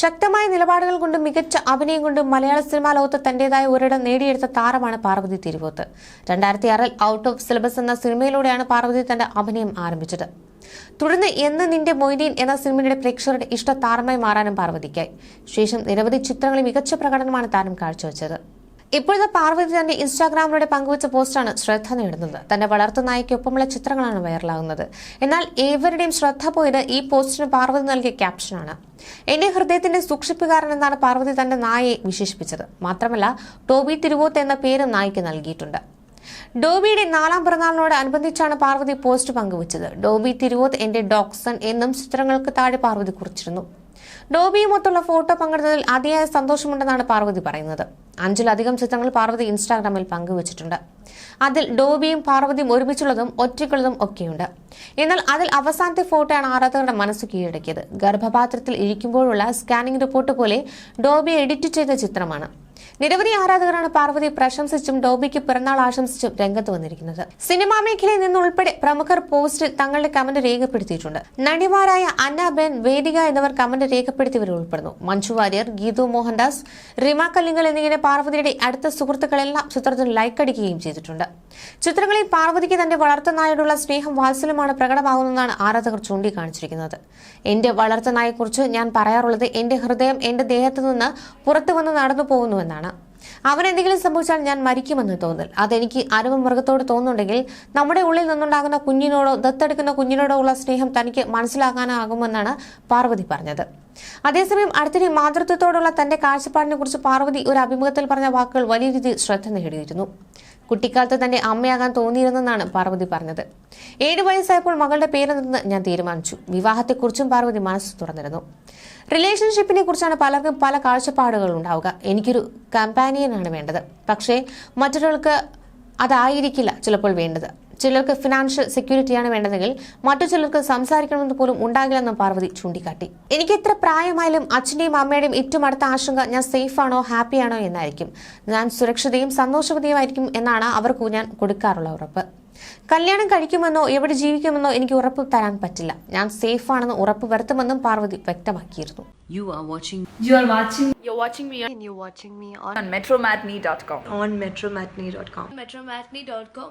ശക്തമായ നിലപാടുകൾ കൊണ്ടും മികച്ച അഭിനയം കൊണ്ടും മലയാള സിനിമാ ലോകത്ത് തന്റേതായ ഒരിടം നേടിയെടുത്ത താരമാണ് പാർവതി തിരുവോത്ത്. രണ്ടായിരത്തി ആറിൽ ഔട്ട് ഓഫ് സിലബസ് എന്ന സിനിമയിലൂടെയാണ് പാർവതി തന്റെ അഭിനയം ആരംഭിച്ചത്. തുടർന്ന് എന്ന് നിന്റെ മൊയ്തീൻ എന്ന സിനിമയുടെ പ്രേക്ഷകരുടെ ഇഷ്ട താരമായി മാറാനും പാർവതിക്കായി. ശേഷം നിരവധി ചിത്രങ്ങളിൽ മികച്ച പ്രകടനമാണ് താരം കാഴ്ചവെച്ചത്. ഇപ്പോഴത്തെ പാർവതി തന്റെ ഇൻസ്റ്റാഗ്രാമിലൂടെ പങ്കുവച്ച പോസ്റ്റാണ് ശ്രദ്ധ നേടുന്നത്. തന്റെ വളർത്തു നായിക്കൊപ്പമുള്ള ചിത്രങ്ങളാണ് വൈറലാകുന്നത്. എന്നാൽ ഏവരുടെയും ശ്രദ്ധ പോയത് ഈ പോസ്റ്റിന് പാർവതി നൽകിയ ക്യാപ്ഷനാണ്. എന്റെ ഹൃദയത്തിന്റെ സൂക്ഷിപ്പുകാരൻ എന്നാണ് പാർവതി തന്റെ നായയെ വിശേഷിപ്പിച്ചത്. മാത്രമല്ല ടോബി തിരുവോത്ത് എന്ന പേര് നായ്ക്ക് നൽകിയിട്ടുണ്ട്. ഡോബിയുടെ നാലാം പിറന്നാളിനോട് അനുബന്ധിച്ചാണ് പാർവതി പോസ്റ്റ് പങ്കുവച്ചത്. ഡോബി തിരുവോത്ത് എന്റെ ഡോക്സൺ എന്നും ചിത്രങ്ങൾക്ക് താഴെ പാർവതി കുറിച്ചിരുന്നു. ഡോബിയുമൊത്തുള്ള ഫോട്ടോ പങ്കിടുന്നതിൽ അതിയായ സന്തോഷമുണ്ടെന്നാണ് പാർവതി പറയുന്നത്. അഞ്ചിലധികം ചിത്രങ്ങൾ പാർവതി ഇൻസ്റ്റാഗ്രാമിൽ പങ്കുവച്ചിട്ടുണ്ട്. അതിൽ ഡോബിയും പാർവതിയും ഒരുമിച്ചുള്ളതും ഒറ്റയ്ക്കുള്ളതും ഒക്കെയുണ്ട്. എന്നാൽ അതിൽ അവസാനത്തെ ഫോട്ടോയാണ് ആരാധകരുടെ മനസ്സ് കീഴടക്കിയത്. ഗർഭപാത്രത്തിൽ ഇരിക്കുമ്പോഴുള്ള സ്കാനിംഗ് റിപ്പോർട്ട് പോലെ ഡോബി എഡിറ്റ് ചെയ്ത ചിത്രമാണ്. നിരവധി ആരാധകരാണ് പാർവതി പ്രശംസിച്ചും ഡോബിക്ക് പിറന്നാൾ ആശംസിച്ചും രംഗത്ത് വന്നിരിക്കുന്നത്. സിനിമാ മേഖലയിൽ നിന്നുൾപ്പെടെ പ്രമുഖർ പോസ്റ്റിൽ തങ്ങളുടെ കമന്റ് രേഖപ്പെടുത്തിയിട്ടുണ്ട്. നടിമാരായ അന്ന വേദിക എന്നിവർ കമന്റ് രേഖപ്പെടുത്തിയവരിൽ ഉൾപ്പെടുന്നു. മഞ്ജു വാര്യർ ഗീതു മോഹൻദാസ് റിമ കല്ലിംഗൽ എന്നിങ്ങനെ പാർവതിയുടെ അടുത്ത സുഹൃത്തുക്കളെല്ലാം ചിത്രത്തിൽ ലൈക്ക് അടിക്കുകയും ചെയ്തിട്ടുണ്ട്. ചിത്രങ്ങളിൽ പാർവതിക്ക് തന്റെ വളർത്തനായോടുള്ള സ്നേഹം വാത്സല്യമാണ് പ്രകടമാകുന്നതെന്നാണ് ആരാധകർ ചൂണ്ടിക്കാണിച്ചിരിക്കുന്നത്. എന്റെ വളർത്തനായെക്കുറിച്ച് ഞാൻ പറയാറുള്ളത് എന്റെ ഹൃദയം എന്റെ ദേഹത്തു നിന്ന് പുറത്തു വന്ന് നടന്നു പോകുന്നുവെന്നാണ് അവൻ എന്തെങ്കിലും സംഭവിച്ചാൽ ഞാൻ മരിക്കുമെന്ന് തോന്നൽ. അതെനിക്ക് അരവ് മൃഗത്തോട് തോന്നുന്നുണ്ടെങ്കിൽ നമ്മുടെ ഉള്ളിൽ നിന്നുണ്ടാകുന്ന കുഞ്ഞിനോടോ ദത്തെടുക്കുന്ന കുഞ്ഞിനോടോ ഉള്ള സ്നേഹം തനിക്ക് മനസ്സിലാക്കാനാകുമെന്നാണ് പാർവതി പറഞ്ഞത്. അതേസമയം അടുത്തിടെ മാതൃത്വത്തോടുള്ള തന്റെ കാഴ്ചപ്പാടിനെ കുറിച്ച് പാർവതി ഒരു അഭിമുഖത്തിൽ പറഞ്ഞ വാക്കുകൾ വലിയ രീതിയിൽ ശ്രദ്ധ നേടിയിരുന്നു. കുട്ടിക്കാലത്ത് തന്റെ അമ്മയാകാൻ തോന്നിയിരുന്നെന്നാണ് പാർവതി പറഞ്ഞത്. ഏഴു വയസ്സായപ്പോൾ മകളുടെ പേര് നിന്ന് ഞാൻ തീരുമാനിച്ചു. വിവാഹത്തെക്കുറിച്ചും പാർവതി മനസ്സ് തുറന്നിരുന്നു. റിലേഷൻഷിപ്പിനെ കുറിച്ചാണ് പലർക്കും പല കാഴ്ചപ്പാടുകൾ ഉണ്ടാവുക. എനിക്കൊരു കമ്പാനിയനാണ് വേണ്ടത്. പക്ഷേ മറ്റൊരാൾക്ക് അതായിരിക്കില്ല ചിലപ്പോൾ വേണ്ടത്. ചിലർക്ക് ഫിനാൻഷ്യൽ സെക്യൂരിറ്റിയാണ് വേണ്ടതെങ്കിൽ മറ്റു ചിലർക്ക് സംസാരിക്കണമെന്ന് പോലും ഉണ്ടാകില്ലെന്നും പാർവതി ചൂണ്ടിക്കാട്ടി എനിക്ക് എത്ര പ്രായമായാലും അച്ഛന്റെയും അമ്മയുടെയും ഏറ്റവും അടുത്ത ആശങ്ക ഞാൻ സേഫാണോ ഹാപ്പിയാണോ ഹാപ്പി ആണോ എന്നായിരിക്കും ഞാൻ സുരക്ഷിതയും സന്തോഷവതിയുമായിരിക്കും എന്നാണ് അവർക്ക് ഞാൻ കൊടുക്കാറുള്ള ഉറപ്പ് കല്യാണം കഴിക്കുമെന്നോ എവിടെ ജീവിക്കുമെന്നോ എനിക്ക് ഉറപ്പ് തരാൻ പറ്റില്ല ഞാൻ സേഫ് ആണെന്ന് ഉറപ്പ് വരുത്തുമെന്നും പാർവതി വ്യക്തമാക്കിയിരുന്നു You are watching You are watching You're watching me on, and you're watching me on, on metromatney.com. on metromatney.com. metromatney.com.